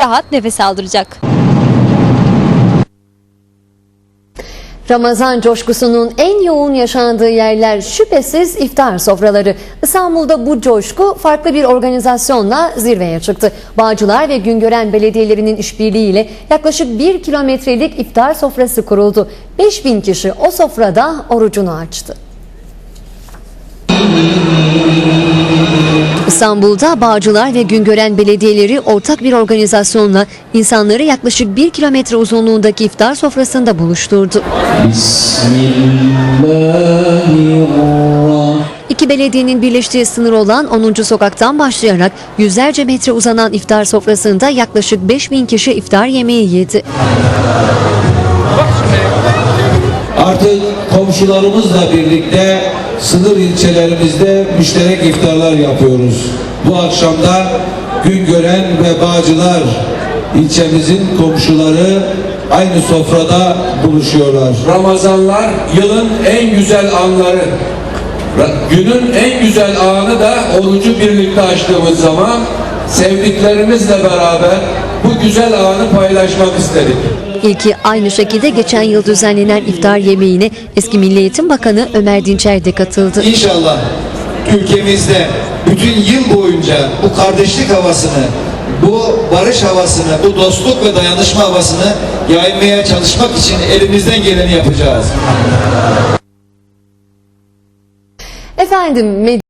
rahat nefes aldıracak. Ramazan coşkusunun en yoğun yaşandığı yerler şüphesiz iftar sofraları. İstanbul'da bu coşku farklı bir organizasyonla zirveye çıktı. Bağcılar ve Güngören belediyelerinin işbirliğiyle yaklaşık bir kilometrelik iftar sofrası kuruldu. 5000 kişi o sofrada orucunu açtı. İstanbul'da Bağcılar ve Güngören belediyeleri ortak bir organizasyonla insanları yaklaşık bir kilometre uzunluğundaki iftar sofrasında buluşturdu. İki belediyenin birleştiği sınır olan 10. sokaktan başlayarak yüzlerce metre uzanan iftar sofrasında yaklaşık 5000 kişi iftar yemeği yedi. Artık komşularımızla birlikte sınır ilçelerimizde müşterek iftarlar yapıyoruz. Bu akşamda Güngören ve Bağcılar ilçemizin komşuları aynı sofrada buluşuyorlar. Ramazanlar yılın en güzel anları. Günün en güzel anı da orucu birlikte açtığımız zaman sevdiklerimizle beraber bu güzel anı paylaşmak istedik. İlki aynı şekilde geçen yıl düzenlenen iftar yemeğine eski Milli Eğitim Bakanı Ömer Dinçer de katıldı. İnşallah ülkemizde bütün yıl boyunca bu kardeşlik havasını, bu barış havasını, bu dostluk ve dayanışma havasını yaymaya çalışmak için elimizden geleni yapacağız. Efendim